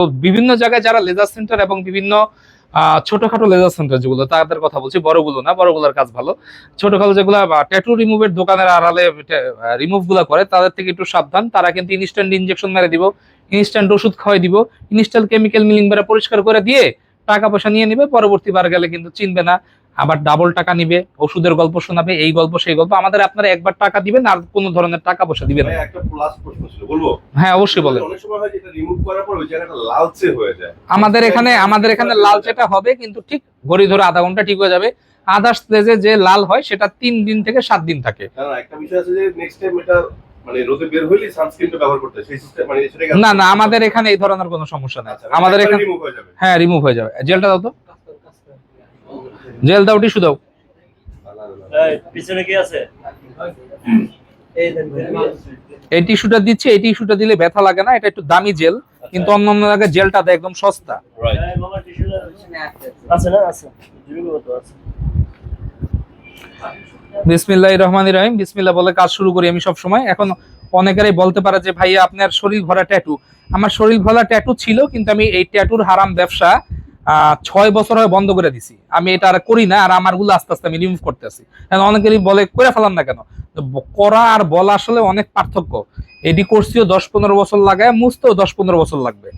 তো বিভিন্ন জায়গায় যারা লেজার সেন্টার এবং বিভিন্ন ছোটখাটো লেজার সেন্টার যেগুলো, তাদের কথা বলছি, বড়গুলো না, বড়গুলোর কাজ ভালো। ছোটখাটো যেগুলো ট্যাটু রিমুভের দোকানের আড়ালে রিমুভগুলা করে, তাদের থেকে একটু সাবধান। তারা কিন্তু ইনস্ট্যান্ট ইনজেকশন মেরে দিব ইনস্ট্যান্ট ওষুধ খাওয়াই দিব ইনস্ট্যান্ট কেমিক্যাল মিলিং বেড়া পরিষ্কার করে দিয়ে টাকা পয়সা নিয়ে নিবে, পরবর্তী বার গেলে কিন্তু চিনবে না। আবার ডাবল টাকা নিবে ওষুধের গল্প শোনাবে এই গল্প সেই গল্প আমাদের আপনারা একবার টাকা দিবেন আর কোনো ধরনের টাকা পয়সা দিবেন না। একটা লাস্ট প্রশ্ন ছিল বলব? হ্যাঁ অবশ্যই বলেন। অনেক সময় হয় যেটা রিমুভ করার পর ওই জায়গাটা লালচে হয়ে যায়। আমাদের এখানে আমাদের এখানে লাল যেটা হবে কিন্তু ঠিক ঘড়ি ধরে আধা ঘণ্টা ঠিক হয়ে যাবে। আদার্স প্লেজে যে লাল হয় সেটা তিন দিন থেকে সাত দিন থাকে। একটা বিষয় আছে যে নেক্সট টাইম এটা মানে মানে না না আমাদের এখানে এই ধরনের কোনো সমস্যা নেই। আচ্ছা, আমাদের এখানে হয়ে হ্যাঁ রিমুভ হয়ে যাবে। জেলটা দাও তো। জেল দাও টিস্যু দাও। এই, পিছনে কি আছে? এই টিস্যুটা দিচ্ছি এই টিস্যুটা দিলে ব্যথা লাগে না এটা একটু দামি জেল কিন্তু অন্য অন্য জায়গায় জেলটা দেয় একদম সস্তা। বিসমিল্লাহ রহমান রহিম বিসমিল্লাহ বলে কাজ শুরু করি আমি সব সময় এখন অনেকেরই বলতে পারে যে ভাইয়া আপনার শরীর ভরা ট্যাটু আমার শরীর ভরা ট্যাটু ছিল কিন্তু আমি এই ট্যাটুর হারাম ব্যবসা ছয় বছর হয় বন্ধ করে দিছি। আমি এটা আর করি না, আর আমারগুলো আস্তে আস্তে আমি রিমুভ করতেছি অনেকেরই বলে করে ফেলাম না কেন? করা আর বলা আসলে অনেক পার্থক্য। এডি করছিও দশ পনেরো বছর লাগায়, মুছতেও দশ পনেরো বছর লাগবে।